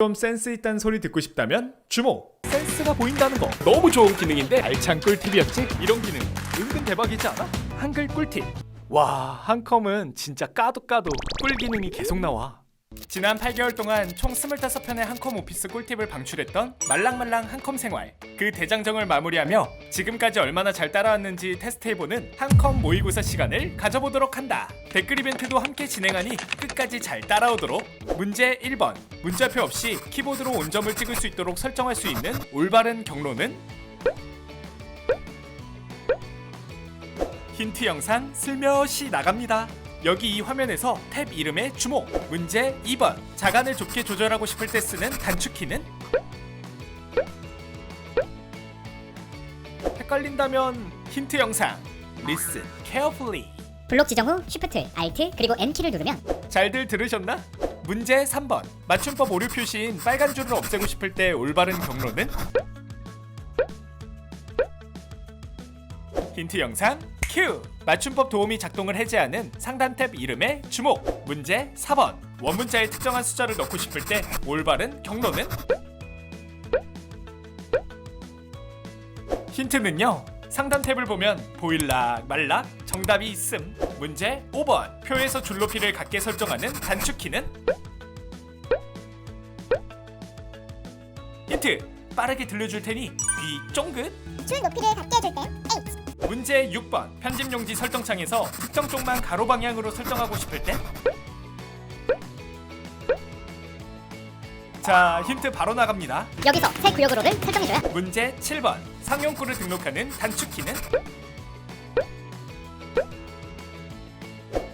좀 센스 있다는 소리 듣고 싶다면 주목! 센스가 보인다는 거 너무 좋은 기능인데 알찬 꿀팁이었지? 이런 기능 은근 대박이지 않아? 한글 꿀팁 와 한컴은 진짜 까도 까도 꿀 기능이 계속 나와 지난 8개월 동안 총 25편의 한컴 오피스 꿀팁을 방출했던 말랑말랑 한컴 생활. 그 대장정을 마무리하며 지금까지 얼마나 잘 따라왔는지 테스트해보는 한컴 모의고사 시간을 가져보도록 한다. 댓글 이벤트도 함께 진행하니 끝까지 잘 따라오도록. 문제 1번. 문자표 없이 키보드로 온점을 찍을 수 있도록 설정할 수 있는 올바른 경로는? 힌트 영상 슬며시 나갑니다. 여기 이 화면에서 탭 이름에 주목. 문제 2번. 자간을 좁게 조절하고 싶을 때 쓰는 단축키는 헷갈린다면 힌트 영상 Listen carefully. 블록 지정 후 Shift, Alt, 그리고 N키를 누르면 잘들 들으셨나? 문제 3번. 맞춤법 오류 표시인 빨간 줄을 없애고 싶을 때 올바른 경로는 힌트 영상 큐. 맞춤법 도우미 작동을 해제하는 상단 탭 이름에 주목. 문제 4번. 원문자에 특정한 숫자를 넣고 싶을 때 올바른 경로는 힌트는요. 상단 탭을 보면 보일락 말락 정답이 있음. 문제 5번. 표에서 줄 높이를 같게 설정하는 단축키는 힌트. 빠르게 들려줄 테니 귀 쫑긋. 줄 높이를 갖게 해줄 때 H 문제 6번. 편집 용지 설정창에서 특정 쪽만 가로 방향으로 설정하고 싶을 때 자, 힌트 바로 나갑니다. 여기서 새 구역으로를 설정해줘야 문제 7번 상용구를 등록하는 단축키는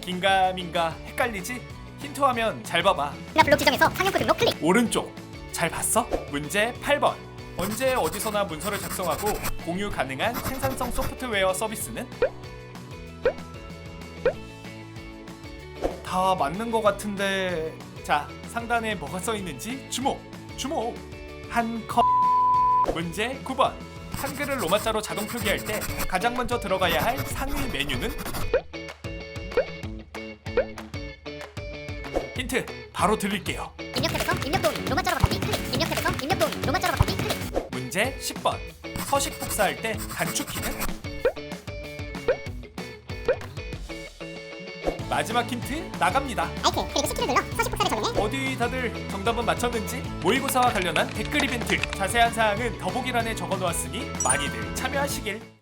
긴가민가 헷갈리지? 힌트하면 잘 봐봐 나 블록 지정에서 상용구 등록 클릭 오른쪽 잘 봤어? 문제 8번 언제 어디서나 문서를 작성하고 공유 가능한 생산성 소프트웨어 서비스는? 다 맞는 것 같은데. 자 상단에 뭐가 써 있는지 주목 주목. 한 컵. 문제 9번. 한글을 로마자로 자동 표기할 때 가장 먼저 들어가야 할 상위 메뉴는? 힌트 바로 드릴게요. 입력 탭에서 입력 도우미 로마자로 바꾸기 클릭. 입력 탭에서 입력 도우미 로마자로 바꾸기 클릭 문제 10번. 서식 복사할 때 단축키는? 마지막 힌트 나갑니다. 알트 그리고 C키를 눌러 서식 복사를 적용해 어디 다들 정답은 맞췄는지 모의고사와 관련한 댓글 이벤트. 자세한 사항은 더보기란에 적어놓았으니 많이들 참여하시길